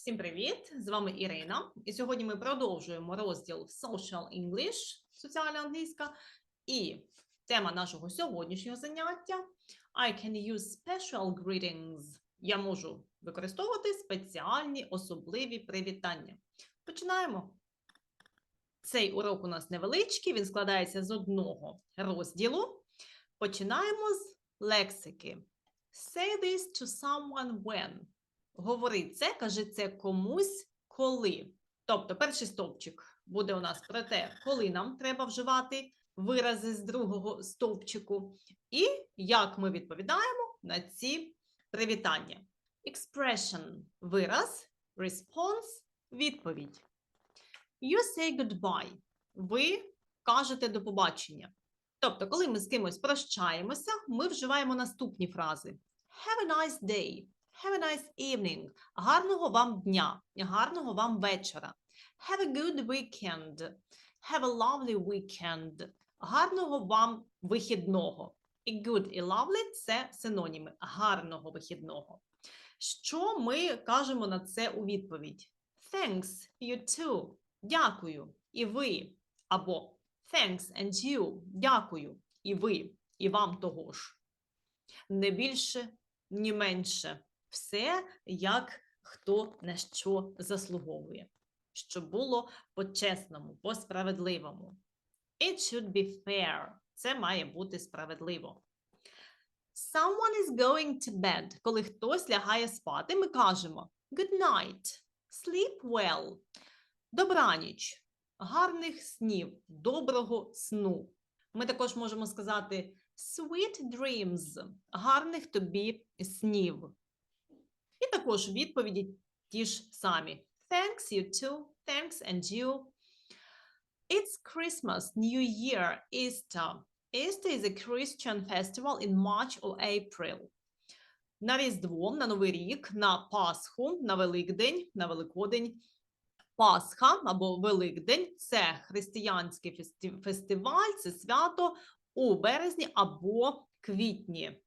Всім привіт! З вами Ірина. І сьогодні ми продовжуємо розділ Social English, соціальна англійська. І тема нашого сьогоднішнього заняття I can use special greetings. Я можу використовувати спеціальні особливі привітання. Починаємо. Цей урок у нас невеличкий, він складається з одного розділу. Починаємо з лексики. Say this to someone when. Говори це, кажи це комусь коли. Тобто, перший стовпчик буде у нас про те, коли нам треба вживати вирази з другого стовпчику, і як ми відповідаємо на ці привітання. Expression – вираз, response – відповідь. You say goodbye. Ви кажете до побачення. Тобто, коли ми з кимось прощаємося, ми вживаємо наступні фрази: Have a nice day. Have a nice evening. Гарного вам дня, гарного вам вечора. Have a good weekend. Have a lovely weekend. Гарного вам вихідного. І good і lovely – це синоніми гарного вихідного. Що ми кажемо на це у відповідь? Thanks, you too. Дякую. І ви. Або thanks and you. Дякую. І ви. І вам того ж. Не більше, ні менше все, як хто на що заслуговує, щоб було по-чесному, по-справедливому. It should be fair. Це має бути справедливо. Someone is going to bed. Коли хтось лягає спати, ми кажемо good night, sleep well. Добраніч, гарних снів, доброго сну. Ми також можемо сказати sweet dreams, гарних тобі снів. І також відповіді ті ж самі. Thanks, you too. Thanks and you. It's Christmas, New Year, Easter. Easter is a Christian festival in March or April. На Різдво, на Новий рік, на Пасху, на Великдень, на Великодень. Пасха або Великдень це християнський фестиваль, це свято у березні або квітні.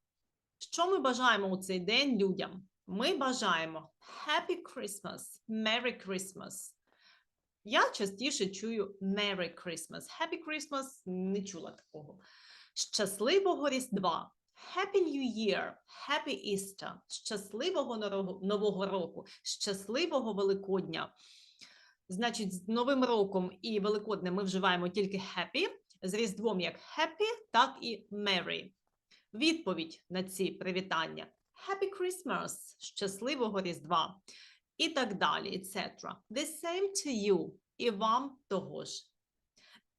Що ми бажаємо у цей день людям? Ми бажаємо Happy Christmas, Merry Christmas. Я частіше чую Merry Christmas. Happy Christmas не чула такого. Щасливого Різдва. Happy New Year, Happy Easter, щасливого Нового- року, щасливого Великодня. Значить, з Новим роком і Великоднем ми вживаємо тільки happy, з Різдвом як happy, так і merry. Відповідь на ці привітання. Happy Christmas, щасливого Різдва і так далі, etc. The same to you, і вам того ж.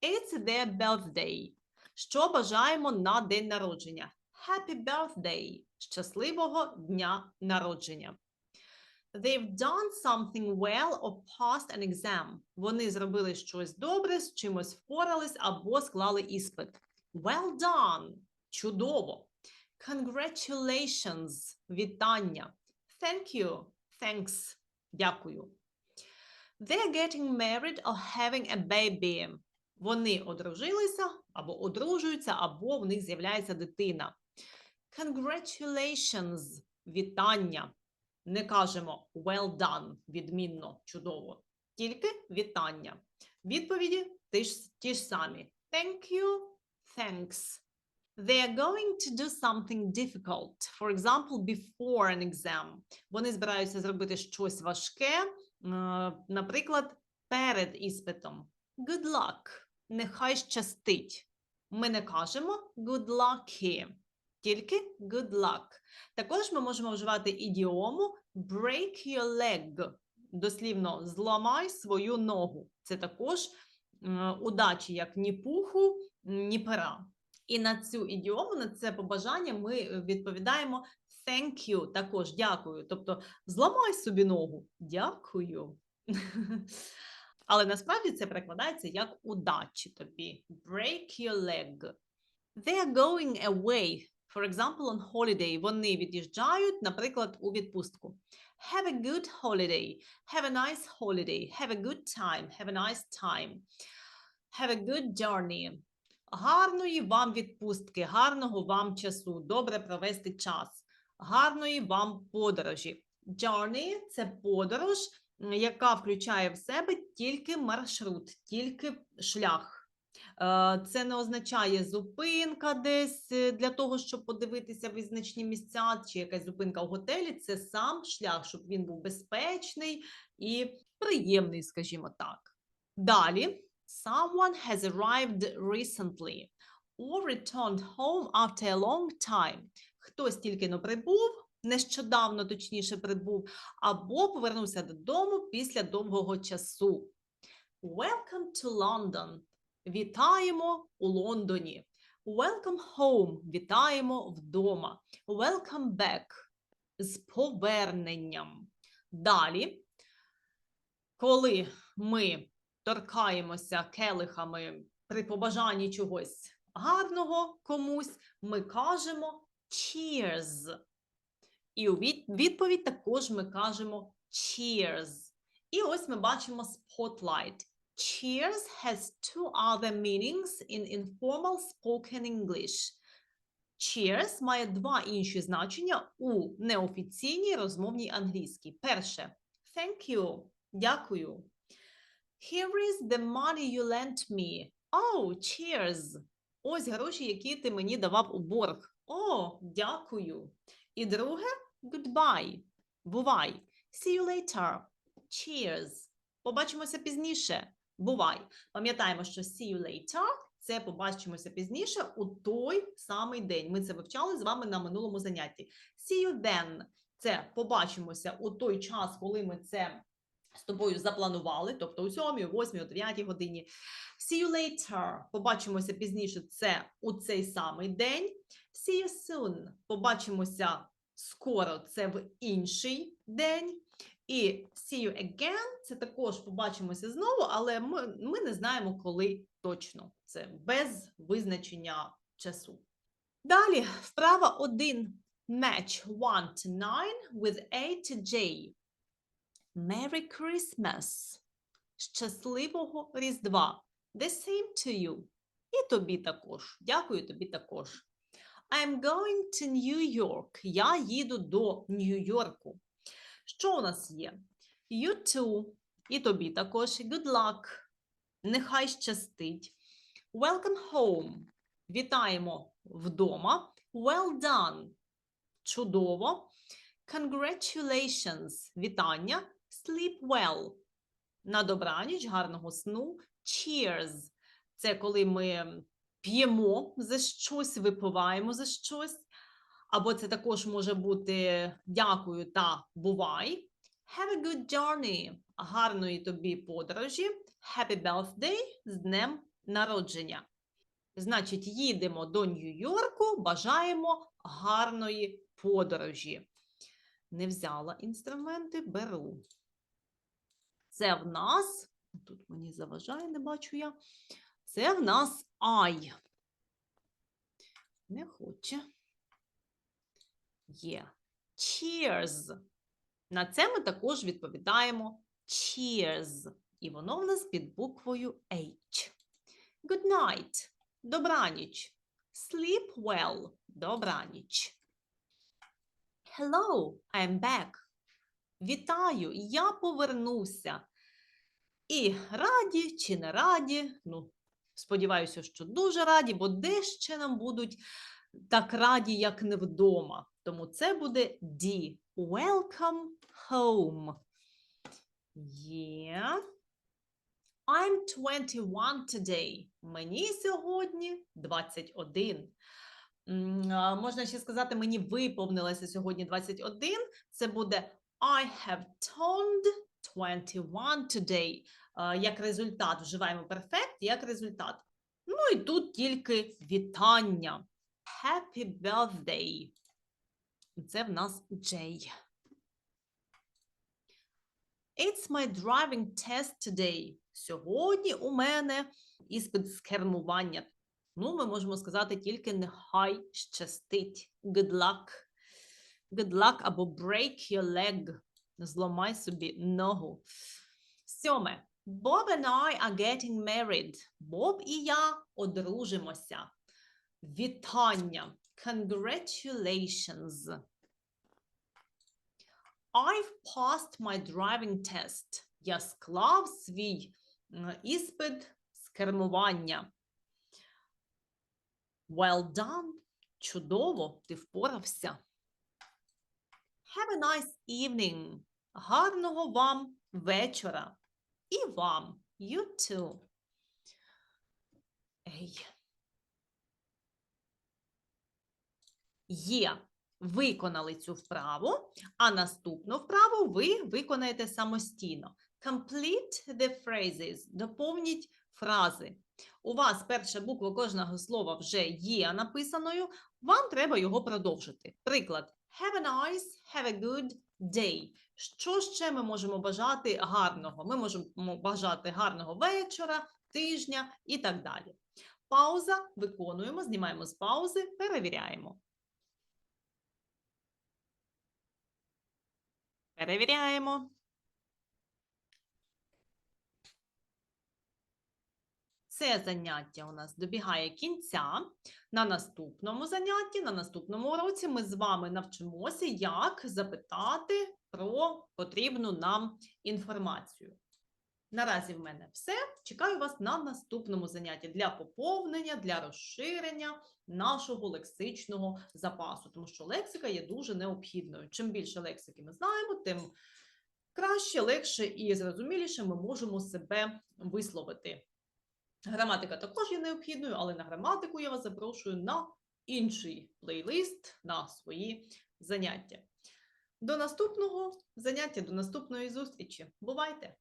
It's their birthday. Що бажаємо на день народження? Happy birthday, щасливого дня народження. They've done something well or passed an exam. Вони зробили щось добре, з чимось впорались або склали іспит. Well done. Чудово. Congratulations. Вітання. Thank you. Thanks. Дякую. They're getting married or having a baby. Вони одружилися або одружуються, або в них з'являється дитина. Congratulations. Вітання. Не кажемо well done, відмінно, чудово. Тільки вітання. Відповіді ті ж, ті ж самі. Thank you, thanks. They are going to do something difficult. For example, before an exam. Вони збираються зробити щось важке, е, наприклад, перед іспитом. Good luck. Нехай щастить. Ми не кажемо good lucky, тільки good luck. Також ми можемо вживати ідіому break your leg. Дослівно зламай свою ногу. Це також е, удачі, як ні пуху, ні пера. І на цю ідіому, на це побажання ми е, відповідаємо thank you, також дякую. Тобто зламай собі ногу. Дякую. Але насправді це перекладається як удачі тобі. Break your leg. They are going away. For example, on holiday. Вони від'їжджають, наприклад, у відпустку. Have a good holiday. Have a nice holiday. Have a good time. Have a nice time. Have a good journey. Гарної вам відпустки, гарного вам часу, добре провести час, гарної вам подорожі. Journey – це подорож, яка включає в себе тільки маршрут, тільки шлях. Е, Це не означає зупинка десь е, для того, щоб подивитися визначні місця, чи якась зупинка в готелі. Це сам шлях, щоб він був безпечний і приємний, скажімо так. Далі, someone has arrived recently or returned home after a long time. Хтось тільки но прибув, нещодавно, точніше, прибув, або повернувся додому після довгого часу. Welcome to London. Вітаємо у Лондоні. Welcome home. Вітаємо вдома. Welcome back. З поверненням. Далі, коли ми торкаємося келихами при побажанні чогось гарного комусь, ми кажемо cheers. І у відповідь також ми кажемо cheers. І ось ми бачимо spotlight. Cheers has two other meanings in informal spoken English. Cheers має два інші значення у неофіційній розмовній англійській. Перше thank you. Дякую. Here is the money you lent me. Oh, cheers. Ось гроші, які ти мені давав у борг. О, дякую. І друге goodbye. Бувай. See you later. Cheers. Побачимося пізніше. Бувай. Пам'ятаємо, що see you later – це побачимося пізніше у той самий день. Ми це вивчали з вами на минулому занятті. See you then – це побачимося у той час, коли ми це з тобою запланували, тобто у 7, у 8, у 9 годині. See you later – побачимося пізніше, це у цей самий день. See you soon – побачимося скоро, це в інший день. І see you again – це також побачимося знову, але ми, ми не знаємо, коли точно. Це без визначення часу. Далі вправа 1. Match 1 to 9 with A to J. Merry Christmas. Щасливого Різдва. The same to you. І тобі також. Дякую тобі також. I'm going to New York. Я їду до Нью-Йорку. Що у нас є? You too. І тобі також. Good luck. Нехай щастить. Welcome home. Вітаємо вдома. Well done. Чудово. Congratulations. Вітання. Sleep well. На добраніч, гарного сну. Cheers. Це коли ми п'ємо за щось, випиваємо за щось. Або це також може бути дякую та бувай. Have a good journey. Гарної тобі подорожі. Happy birthday з днем народження. Значить, їдемо до Нью-Йорку, бажаємо гарної подорожі. Не взяла інструменти, беру. Це в нас, тут мені заважає, не бачу я. Це в нас I. Не хоче. Є. Cheers. На це ми також відповідаємо cheers. І воно в нас під буквою H. Good night. Добраніч. Sleep well. Добраніч. Hello, I'm back. Вітаю, я повернуся. І раді чи не раді, ну, сподіваюся, що дуже раді, бо де ще нам будуть так раді, як не вдома. Тому це буде D. Welcome home. Yeah. I'm 21 today. Мені сьогодні 21. Можна ще сказати, мені виповнилося сьогодні 21. Це буде I have turned 21 today. А, Як результат вживаємо perfect, як результат. Ну і тут тільки вітання. Happy birthday. Це в нас J. It's my driving test today. Сьогодні у мене іспит з кермування. Ну, ми можемо сказати тільки нехай щастить. Good luck. Good luck або break your leg. Зламай собі ногу. Сьоме. Bob and I are getting married. Боб і я одружимося. Вітання. Congratulations. I've passed my driving test. Я склав свій іспит з кермування. Well done. Чудово, ти впорався. Have a nice evening. Гарного вам вечора. І вам. You too. Ей. Є. Виконали цю вправу, а наступну вправу ви виконаєте самостійно. Complete the phrases. Доповніть фрази. У вас перша буква кожного слова вже є написаною, вам треба його продовжити. Приклад: Have a nice, have a good day. Що ще ми можемо бажати гарного? Ми можемо бажати гарного вечора, тижня і так далі. Пауза, виконуємо, знімаємо з паузи, перевіряємо. Перевіряємо. Це заняття у нас добігає кінця. На наступному занятті, на наступному уроці ми з вами навчимося, як запитати про потрібну нам інформацію. Наразі в мене все. Чекаю вас на наступному занятті для поповнення, для розширення нашого лексичного запасу, тому що лексика є дуже необхідною. Чим більше лексики ми знаємо, тим краще, легше і зрозуміліше ми можемо себе висловити. Граматика також є необхідною, але на граматику я вас запрошую на інший плейлист, на свої заняття. До наступного заняття, до наступної зустрічі. Бувайте!